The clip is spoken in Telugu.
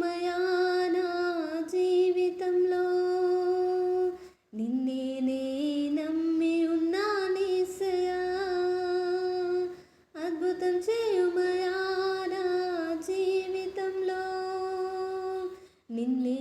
ప్రేమమయా నా జీవితంలో. నిన్నే నే నమ్మి ఉన్నానేసయా అద్భుతం చేయుమయా నా జీవితంలో. నిన్నే